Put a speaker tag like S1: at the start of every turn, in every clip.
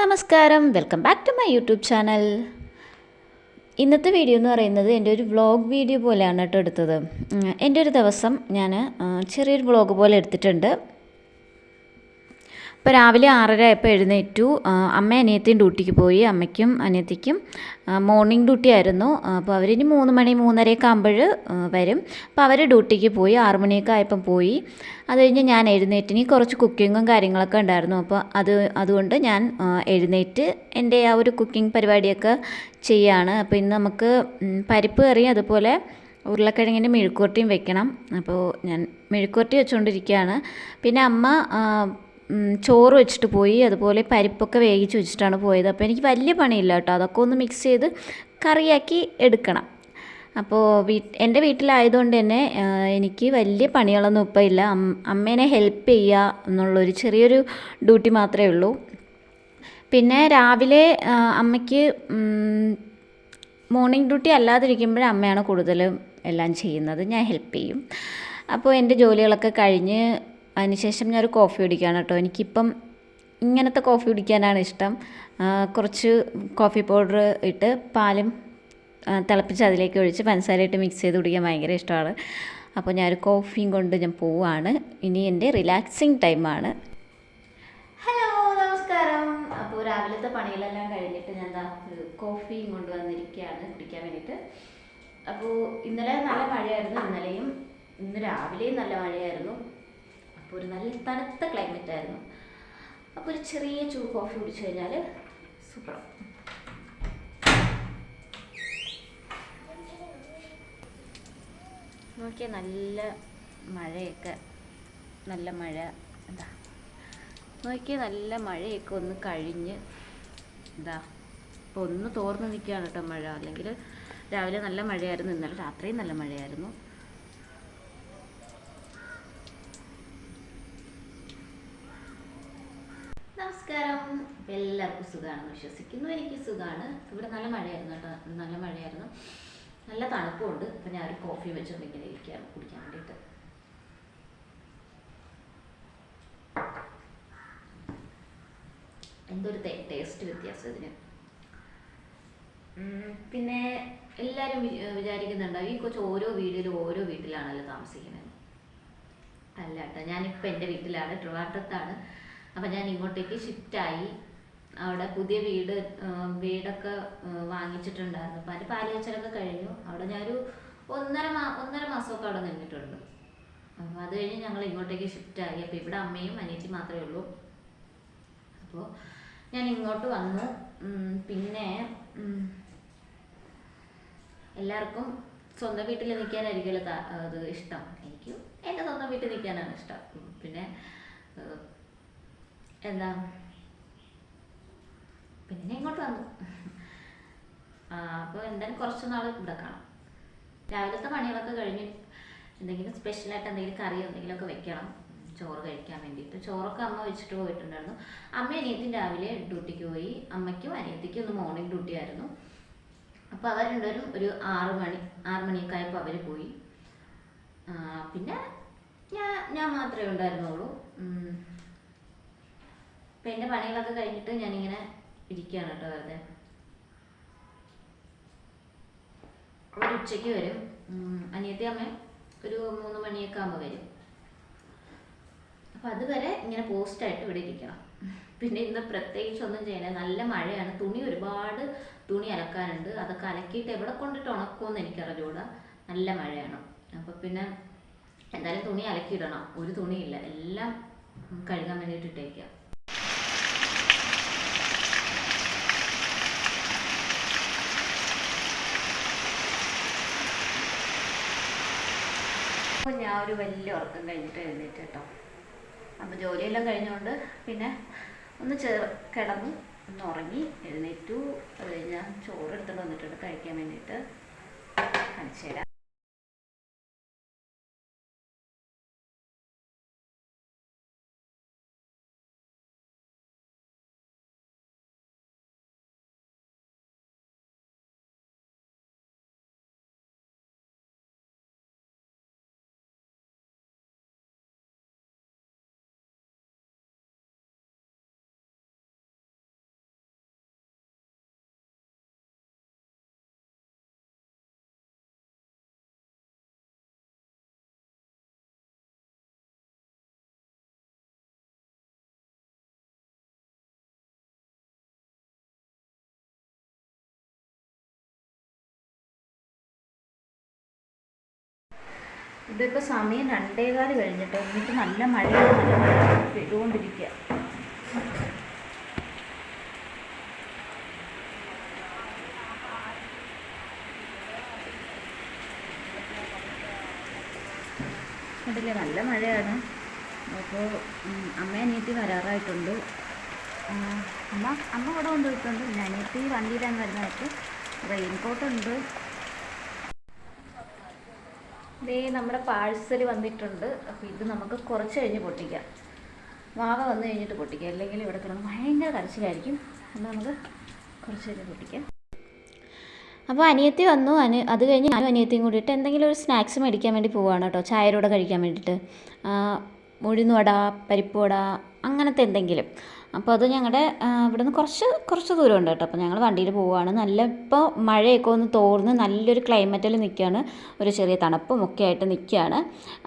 S1: നമസ്കാരം. Welcome back to my YouTube channel ഇന്നത്തെ video എന്ന് പറയുന്നത് എന്റെ ഒരു വ്ളോഗ് വീഡിയോ പോലെയാണ് കേട്ടോ എടുത്തത്. എന്റെ ഒരു ദിവസം ഞാൻ ചെറിയൊരു വ്ളോഗ് പോലെ എടുത്തിട്ടുണ്ട്. ഇപ്പോൾ രാവിലെ ആറര ആയപ്പോൾ എഴുന്നേറ്റു. അമ്മ അനിയത്തിയും ഡ്യൂട്ടിക്ക് പോയി. അമ്മയ്ക്കും അനിയത്തിക്കും മോർണിംഗ് ഡ്യൂട്ടി ആയിരുന്നു. അപ്പോൾ അവരിനി മൂന്ന് മണി മൂന്നരയൊക്കെ ആകുമ്പോൾ വരും. അപ്പോൾ അവർ ഡ്യൂട്ടിക്ക് പോയി. ആറു മണിയൊക്കെ ആയപ്പം പോയി. അത് കഴിഞ്ഞ് ഞാൻ എഴുന്നേറ്റിനി കുറച്ച് കുക്കിങ്ങും കാര്യങ്ങളൊക്കെ ഉണ്ടായിരുന്നു. അപ്പോൾ അത് അതുകൊണ്ട് ഞാൻ എഴുന്നേറ്റ് എന്റെ ആ ഒരു കുക്കിംഗ് പരിപാടിയൊക്കെ ചെയ്യാണ്. അപ്പോൾ ഇന്ന് നമുക്ക് പരിപ്പ് കറി അതുപോലെ ഉരുളക്കിഴങ്ങിന്റെ മെഴുക്കുവരട്ടിയും വെക്കണം. അപ്പോൾ ഞാൻ മെഴുക്കുവരട്ടി വെച്ചുകൊണ്ടിരിക്കുകയാണ് പിന്നെ അമ്മ ചോറ് വെച്ചിട്ട് പോയി അതുപോലെ പരിപ്പൊക്കെ വേവിച്ച് വെച്ചിട്ടാണ് പോയത്. അപ്പോൾ എനിക്ക് വലിയ പണിയില്ല കേട്ടോ. അതൊക്കെ ഒന്ന് മിക്സ് ചെയ്ത് കറിയാക്കി എടുക്കണം. അപ്പോൾ വീ എന്റെ വീട്ടിലായതുകൊണ്ട് തന്നെ എനിക്ക് വലിയ പണികളൊന്നും ഇപ്പോൾ ഇല്ല. അമ്മേനെ ഹെൽപ്പ് ചെയ്യുക എന്നുള്ളൊരു ചെറിയൊരു ഡ്യൂട്ടി മാത്രമേ ഉള്ളൂ. പിന്നെ രാവിലെ അമ്മയ്ക്ക് മോർണിംഗ് ഡ്യൂട്ടി അല്ലാതിരിക്കുമ്പോഴേ അമ്മയാണ് കൂടുതലും എല്ലാം ചെയ്യുന്നത്. ഞാൻ ഹെൽപ്പ് ചെയ്യും. അപ്പോൾ എന്റെ ജോലികളൊക്കെ കഴിഞ്ഞ് അതിനുശേഷം ഞാനൊരു കോഫി കുടിക്കുകയാണ് കേട്ടോ. എനിക്കിപ്പം ഇങ്ങനത്തെ കോഫി കുടിക്കാനാണ് ഇഷ്ടം. കുറച്ച് കോഫി പൗഡർ ഇട്ട് പാലും തിളപ്പിച്ച് അതിലേക്ക് ഒഴിച്ച് പഞ്ചസാരയിട്ട് മിക്സ് ചെയ്ത് കുടിക്കാൻ ഭയങ്കര ഇഷ്ടമാണ്. അപ്പോൾ ഞാനൊരു കോഫിയും കൊണ്ട് ഞാൻ പോവുകയാണ്. ഇനി എന്റെ റിലാക്സിങ് ടൈമാണ് ഹലോ നമസ്കാരം. അപ്പോൾ രാവിലത്തെ പണികളെല്ലാം കഴിഞ്ഞിട്ട് ഞാൻ എന്താ കോഫിയും കൊണ്ട് വന്നിരിക്കുകയാണ് കുടിക്കാൻ വേണ്ടിയിട്ട്. അപ്പോൾ ഇന്നലെ നല്ല മഴയായിരുന്നു. ഇന്നലെയും ഇന്ന് രാവിലെയും നല്ല മഴയായിരുന്നു. അപ്പോൾ ഒരു നല്ല തണുത്ത ക്ലൈമറ്റ് ആയിരുന്നു. അപ്പോൾ ഒരു ചെറിയ ചൂ കോഫി കുടിച്ചു കഴിഞ്ഞാൽ സൂപ്പർ നോക്കിയാൽ നല്ല മഴയൊക്കെ നല്ല മഴ എന്താ? നോക്കിയാൽ നല്ല മഴയൊക്കെ ഒന്ന് കഴിഞ്ഞ് എന്താ? ഇപ്പോൾ ഒന്ന് തോർന്ന് നിൽക്കുകയാണ് കേട്ടോ മഴ. അല്ലെങ്കിൽ രാവിലെ നല്ല മഴയായിരുന്നു ഇന്നലെ രാത്രിയും നല്ല മഴയായിരുന്നു നമസ്കാരം അപ്പോൾ എല്ലാവർക്കും സുഖമാണെന്ന് വിശ്വസിക്കുന്നു. എനിക്ക് സുഖമാണ്. ഇവിടെ നല്ല മഴയായിരുന്നു കേട്ടോ. നല്ല മഴയായിരുന്നു. നല്ല തണുപ്പുണ്ട്. അപ്പം ഞാൻ ഒരു കോഫി വെച്ചുകൊണ്ട് ഇങ്ങനെ കുടിക്കാൻ വേണ്ടിയിട്ട്. എന്തൊരു ടേസ്റ്റ് വ്യത്യാസം ഇതിന്. പിന്നെ എല്ലാവരും വിചാരിക്കുന്നുണ്ടാവും ഈ കൊച്ചു ഓരോ വീട്ടിലും ഓരോ വീട്ടിലാണല്ലോ താമസിക്കുന്നത്. അല്ല കേട്ടോ. ഞാനിപ്പോൾ എന്റെ വീട്ടിലാണ്. ട്രിവാൻഡ്രത്താണ്. അപ്പം ഞാൻ ഇങ്ങോട്ടേക്ക് ഷിഫ്റ്റായി അവിടെ പുതിയ വീട് വീടൊക്കെ വാങ്ങിച്ചിട്ടുണ്ടായിരുന്നു. അപ്പം അതിന്റെ പാലുവച്ചലൊക്കെ കഴിഞ്ഞു. അവിടെ ഞാനൊരു ഒന്നര മാ ഒന്നര മാസമൊക്കെ അവിടെ നിന്നിട്ടുണ്ട്. അപ്പോൾ അത് കഴിഞ്ഞ് ഞങ്ങൾ ഇങ്ങോട്ടേക്ക് ഷിഫ്റ്റ് ആയി. അപ്പോൾ ഇവിടെ അമ്മയും അനിയത്തി മാത്രമേ ഉള്ളൂ. അപ്പോൾ ഞാൻ ഇങ്ങോട്ട് വന്നു. പിന്നെ എല്ലാവർക്കും സ്വന്തം വീട്ടിൽ നിൽക്കാനായിരിക്കുമല്ലോ അത് ഇഷ്ടം. എനിക്ക് എന്റെ സ്വന്തം വീട്ടിൽ നിൽക്കാനാണ് ഇഷ്ടം. പിന്നെ എന്താ പിന്നെ ഇങ്ങോട്ട് വന്നു. അപ്പോൾ എന്തായാലും കുറച്ച് നാൾ ഇവിടെ കാണാം. രാവിലത്തെ പണികളൊക്കെ കഴിഞ്ഞ് എന്തെങ്കിലും സ്പെഷ്യൽ ആയിട്ട് എന്തെങ്കിലും കറി എന്തെങ്കിലുമൊക്കെ വെക്കണം. ചോറ് കഴിക്കാൻ വേണ്ടിയിട്ട്. ചോറൊക്കെ അമ്മ വെച്ചിട്ട് പോയിട്ടുണ്ടായിരുന്നു. അമ്മ അനിയത്തിന് രാവിലെ ഡ്യൂട്ടിക്ക് പോയി. അമ്മയ്ക്കും അനിയത്തിക്കും ഒന്ന് മോർണിംഗ് ഡ്യൂട്ടി ആയിരുന്നു. അപ്പോൾ അവർ രണ്ടുപേരും ഒരു ആറ് മണി ആറ് മണിയൊക്കെ ആയപ്പോൾ അവർ പോയി. പിന്നെ ഞാൻ ഞാൻ മാത്രമേ ഉണ്ടായിരുന്നുള്ളൂ. പിന്നെ പണികളൊക്കെ കഴിഞ്ഞിട്ട് ഞാനിങ്ങനെ ഇരിക്കുകയാണ് കേട്ടോ വെറുതെ. അവർ ഉച്ചയ്ക്ക് വരും. അനിയത്തി അമ്മ ഒരു മൂന്ന് മണിയൊക്കെ ആകുമ്പോൾ വരും. അപ്പം അതുവരെ ഇങ്ങനെ പോസ്റ്റായിട്ട് ഇവിടെ ഇരിക്കണം. പിന്നെ ഇന്ന് പ്രത്യേകിച്ച് ഒന്നും ചെയ്യണേ നല്ല മഴയാണ്. തുണി ഒരുപാട് തുണി അലക്കാനുണ്ട്. അതൊക്കെ അലക്കിയിട്ട് എവിടെ കൊണ്ടിട്ട് ഉണക്കുമെന്ന് എനിക്കറിഞ്ഞൂടാ. നല്ല മഴയാണ്. അപ്പം പിന്നെ എന്തായാലും തുണി അലക്കിയിടണം. ഒരു തുണിയില്ല. എല്ലാം കഴുകാൻ വേണ്ടിയിട്ട് ഇട്ടേക്കുക അപ്പോൾ ഞാൻ ഒരു വലിയ ഉറക്കം കഴിഞ്ഞിട്ട് എഴുന്നേറ്റ് കേട്ടോ. അപ്പോൾ ജോലിയെല്ലാം കഴിഞ്ഞുകൊണ്ട് പിന്നെ ഒന്ന് ചേർ കിടന്നു ഒന്ന് ഉറങ്ങി എഴുന്നേറ്റു. അത് കഴിഞ്ഞാൽ ചോറ് എടുത്തിട്ട് വന്നിട്ടുണ്ട് കഴിക്കാൻ വേണ്ടിയിട്ട്. കാണിച്ചു തരാം. ഇതിപ്പോൾ സമയം രണ്ടേകാൽ കഴിഞ്ഞിട്ട് എന്നിട്ട് നല്ല മഴയാണ് നല്ല മഴ കണ്ടില്ലേ നല്ല മഴയാണ്. അപ്പോൾ അമ്മ അനിയത്തി വരാറായിട്ടുണ്ട്. അമ്മ അമ്മ ഇവിടെ കൊണ്ടുപോയിട്ടുണ്ട്. ഞാനിയത്തി വണ്ടിയിലാണ് വരുന്നതായിട്ട് റെയിൻകോട്ട് ഉണ്ട്. ദേ നമ്മുടെ പാഴ്സൽ വന്നിട്ടുണ്ട്. അപ്പോൾ ഇത് നമുക്ക് കുറച്ച് കഴിഞ്ഞ് പൊട്ടിക്കാം. വാവ വന്നു കഴിഞ്ഞിട്ട് പൊട്ടിക്കാം. അല്ലെങ്കിൽ ഇവിടെ കിടന്ന് ഭയങ്കര കരച്ചിലായിരിക്കും. അപ്പോൾ നമുക്ക് കുറച്ച് കഴിഞ്ഞ് പൊട്ടിക്കാം. അപ്പോൾ അനിയത്തി വന്നു. അനു അത് കഴിഞ്ഞ് ഞാനും അനിയത്തിയും കൂടിയിട്ട് എന്തെങ്കിലും ഒരു സ്നാക്സ് മേടിക്കാൻ വേണ്ടി പോവുകയാണ് കേട്ടോ. ചായയുടെ കഴിക്കാൻ വേണ്ടിയിട്ട്. ഉഴുന്നുവട പരിപ്പുവട അങ്ങനത്തെ എന്തെങ്കിലും. അപ്പോൾ അത് ഞങ്ങളുടെ ഇവിടെ നിന്ന് കുറച്ച് കുറച്ച് ഉണ്ട് കേട്ടോ. അപ്പോൾ ഞങ്ങൾ വണ്ടിയിൽ പോവുകയാണ് നല്ല ഇപ്പോൾ മഴയൊക്കെ ഒന്ന് തോർന്ന് നല്ലൊരു ക്ലൈമറ്റിൽ നിൽക്കുകയാണ് ഒരു ചെറിയ തണുപ്പും ഒക്കെ ആയിട്ട് നിൽക്കുകയാണ്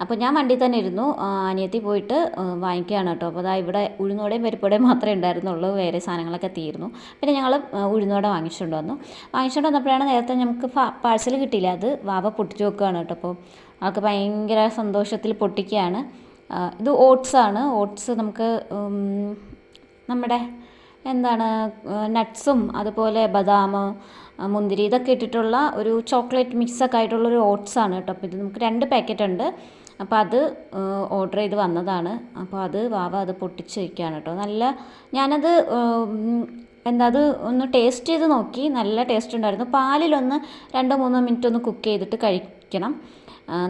S1: അപ്പോൾ ഞാൻ വണ്ടി തന്നെ ഇരുന്നു. അനിയത്തി പോയിട്ട് വാങ്ങിക്കുകയാണ് കേട്ടോ. അപ്പോൾ അതാ ഇവിടെ ഉഴുന്നോടെയും പരിപ്പോടെയും മാത്രമേ ഉണ്ടായിരുന്നുള്ളൂ. വേറെ സാധനങ്ങളൊക്കെ തീർന്നു. പിന്നെ ഞങ്ങൾ ഉഴുന്നോട വാങ്ങിച്ചുകൊണ്ട് വന്നു. വാങ്ങിച്ചുകൊണ്ട് വന്നപ്പോഴാണ് നേരത്തെ നമുക്ക് പാഴ്സൽ കിട്ടിയില്ല. അത് വാവ പൊട്ടിച്ചു വെക്കുകയാണ് കേട്ടോ. അപ്പോൾ അവൾക്ക് ഭയങ്കര സന്തോഷത്തിൽ പൊട്ടിക്കുകയാണ്. ഇത് ഓട്സ് ആണ്. ഓട്സ് നമുക്ക് നമ്മുടെ എന്താണ് നട്ട്സും അതുപോലെ ബദാം മുന്തിരി ഇതൊക്കെ ഇട്ടിട്ടുള്ള ഒരു ചോക്ലേറ്റ് മിക്സൊക്കെ ആയിട്ടുള്ള ഒരു ഓട്സ് ആണ് കേട്ടോ. അപ്പോൾ ഇത് നമുക്ക് രണ്ട് പാക്കറ്റ് ഉണ്ട്. അപ്പോൾ അത് ഓർഡർ ചെയ്ത് വന്നതാണ്. അപ്പോൾ അത് വാവ അത് പൊട്ടിച്ച് വയ്ക്കുകയാണ് കേട്ടോ. നല്ല ഞാനത് എന്താ അത് ഒന്ന് ടേസ്റ്റ് ചെയ്ത് നോക്കി. നല്ല ടേസ്റ്റ് ഉണ്ടായിരുന്നു. പാലിലൊന്ന് രണ്ടോ മൂന്നോ മിനിറ്റ് ഒന്ന് കുക്ക് ചെയ്തിട്ട് കഴിക്കണം.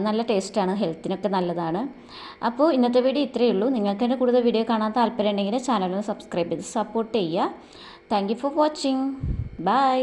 S1: നല്ല ടേസ്റ്റാണ് ഹെൽത്തിനൊക്കെ നല്ലതാണ്. അപ്പോൾ ഇന്നത്തെ വീഡിയോ ഇത്രയേ ഉള്ളൂ. നിങ്ങൾക്ക് എന്റെ കൂടുതൽ വീഡിയോ കാണാൻ താല്പര്യം ഉണ്ടെങ്കിൽ ചാനലൊന്ന് സബ്സ്ക്രൈബ് ചെയ്ത് സപ്പോർട്ട് ചെയ്യുക. Thank you for watching bye